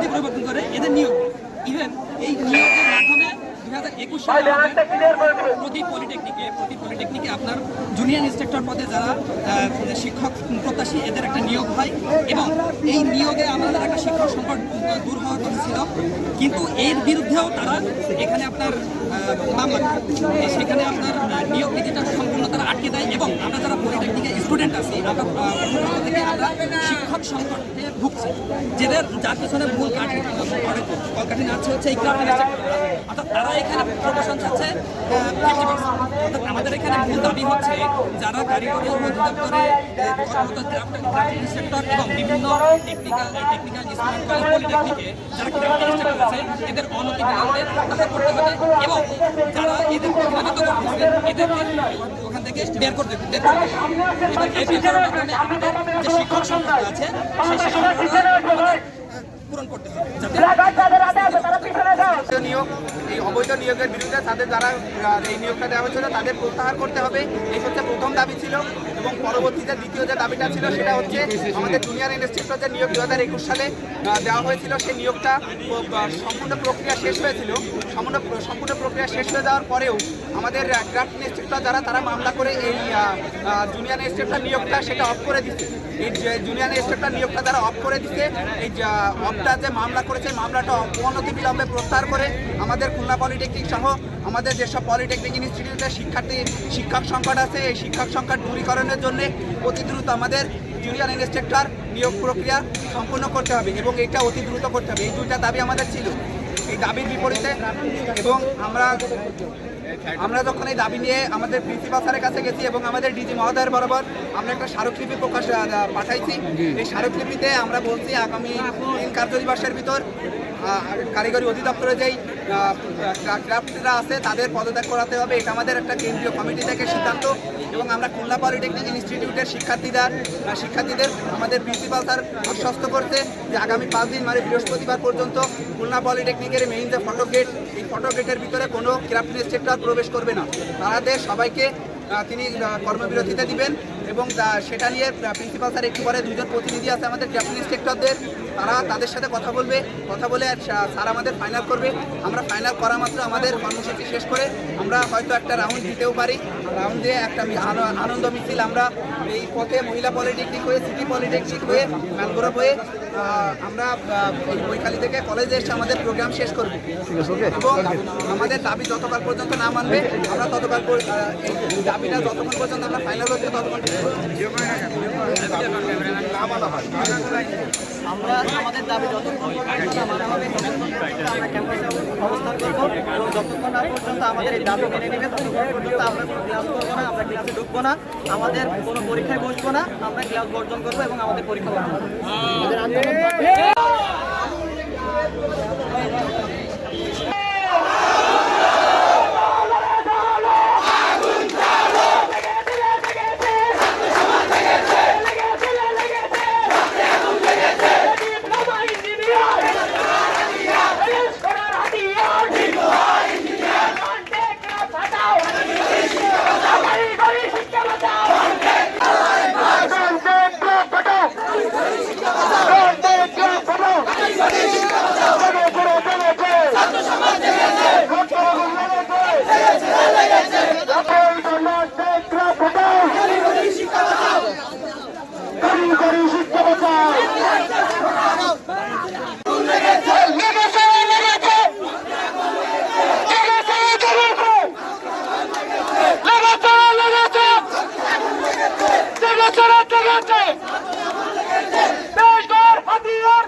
নীতি পরিবর্তন করে এদের নিয়োগ ইভেন এই নিয়োগের মাধ্যমে দুই হাজার একুশ সালে প্রতি পলিটেকনিকে প্রতি পলিটেকনিকে আপনার জুনিয়র ইন্সট্রাক্টর পদে যারা শিক্ষক প্রত্যাশী এদের একটা নিয়োগ হয়। এবং এই নিয়োগে আমাদের একটা শিক্ষক সংকট দূর হওয়ার কথা ছিল। কিন্তু এর বিরুদ্ধেও তারা এখানে আপনার মামলা সেখানে আপনার নিয়োগ নীতিটা সম্পূর্ণ তারা আটকে দেয়। এবং আমরা যারা পলিটেকনিক স্টুডেন্ট আছি শিক্ষক সংকটে ভুগছি, যেদের, যার পেছনে মূল কাঠি কলকাঠি নাচছে হচ্ছে, এই অর্থাৎ তারা এখানে প্রমোশন চাচ্ছে অর্থাৎ আমাদের এখানে মূল দাবি হচ্ছে যারা কারিগরি অধিদপ্তরে সেক্টর এবং বিভিন্ন টেকনিক্যাল টেকনিক্যাল স্কুল পলিটেকনিকে যারা আছে এদের অনতি বিলম্বে প্রত্যাহার করতে হবে এবং যারা এদের প্রতিনিধিত্ব এদেরকে ওখান থেকে বের করতে বের করতে আমাদের যে শিক্ষক সংখ্যা আছে সেই শিক্ষক পূরণ করতে হবে যাতে নিয়োগ এই অবৈধ নিয়োগের বিরুদ্ধে তাদের যারা এই নিয়োগটা দেওয়া হয়েছিল, তাদের প্রত্যাহার করতে হবে। এই হচ্ছে প্রথম দাবি ছিল এবং পরবর্তীতে দ্বিতীয় যে দাবিটা ছিল সেটা হচ্ছে আমাদের জুনিয়র ইনস্টিটিউট যে নিয়োগ দু হাজার একুশ সালে দেওয়া হয়েছিল, সেই নিয়োগটা সম্পূর্ণ প্রক্রিয়া শেষ হয়েছিল। সম্পূর্ণ সম্পূর্ণ প্রক্রিয়া শেষ হয়ে যাওয়ার পরেও আমাদের ক্রাফট ইনস্টিটিউট যারা, তারা মামলা করে এই জুনিয়র ইনস্টিটিউটটা নিয়োগটা সেটা অফ করে দিচ্ছে এই জুনিয়র ইনস্টিটিউটটা নিয়োগটা তারা অফ করে দিচ্ছে এই অফটা যে মামলা করেছে, মামলাটা অনতি বিলম্বে প্রত্যাহার করে আমাদের খুলনা পলিটেকনিক সহ আমাদের যেসব পলিটেকনিক ইনস্টিটিউটের শিক্ষার্থী শিক্ষক সংকট আছে, এই শিক্ষক সংকট দূরীকরণের জন্য অতি দ্রুত আমাদের জুনিয়র ইনস্ট্রাক্টর নিয়োগ প্রক্রিয়া সম্পূর্ণ করতে হবে এবং এটা অতি দ্রুত করতে হবে। এই দুইটা দাবি আমাদের ছিল। এই দাবির বিপরীতে এবং আমরা আমরা যখন এই দাবি নিয়ে আমাদের প্রিন্সিপাল স্যারের কাছে গেছি এবং আমাদের ডিজি মহোদয়ের বরাবর আমরা একটা স্মারকলিপি প্রকাশ পাঠাইছি। এই স্মারকলিপিতে আমরা বলছি আগামী তিন কার্য দিবসের ভিতর কারিগরি অধিদপ্তরে যেই ক্রাফটরা আছে, তাদের পদত্যাগ করাতে হবে। এটা আমাদের একটা কেন্দ্রীয় কমিটি থেকে সিদ্ধান্ত এবং আমরা খুলনা পলিটেকনিক ইনস্টিটিউটের শিক্ষার্থীদের শিক্ষার্থীদের, আমাদের প্রিন্সিপাল স্যার আশ্বস্ত করতে যে আগামী পাঁচ দিন মানে বৃহস্পতিবার পর্যন্ত খুলনা পলিটেকনিকের মেইন যে ফটো গেট এই ফটো গেটের ভিতরে কোনো ক্রাফট সেক্টর প্রবেশ করবে না। তাদের সবাইকে তিনি কর্মবিরতিতে দিবেন এবং সেটা নিয়ে প্রিন্সিপাল স্যার একটু পরে দুজন প্রতিনিধি আছে আমাদের ক্যাপ্টেন ইন্সপেক্টরদের তারা তাদের সাথে কথা বলবে কথা বলে স্যার আমাদের ফাইনাল করবে। আমরা ফাইনাল করা মাত্র আমাদের কর্মসূচি শেষ করে আমরা হয়তো একটা রাউন্ড দিতেও পারি। রাউন্ড দিয়ে একটা আনন্দ মিছিল আমরা এই পথে মহিলা পলিটেকনিক হয়ে সিটি পলিটেকনিক হয়ে ম্যালগোরা হয়ে আমরা বৈকালী থেকে কলেজে এসে আমাদের প্রোগ্রাম শেষ করব। এবং আমাদের দাবি যতবার পর্যন্ত না মানবে আমরা ততবার এই দাবিটা যতক্ষণ পর্যন্ত আমরা ফাইনাল হচ্ছে ততক্ষণ আমরা আমাদের দাবি যতক্ষণ মানা হবে আমরা ক্যাম্পাসে অবস্থান করব এবং যতক্ষণ না পর্যন্ত আমাদের এই দাবি মেনে নেবে পর্যন্ত আমরা কোনো ক্লাস করব না, আমরা ক্লাসে ঢুকবো না, আমাদের কোনো পরীক্ষায় বসবো না, আমরা ক্লাস বর্জন করব এবং আমাদের পরীক্ষা বর্জন করব লেগেছে দেশগড় হাতিয়ার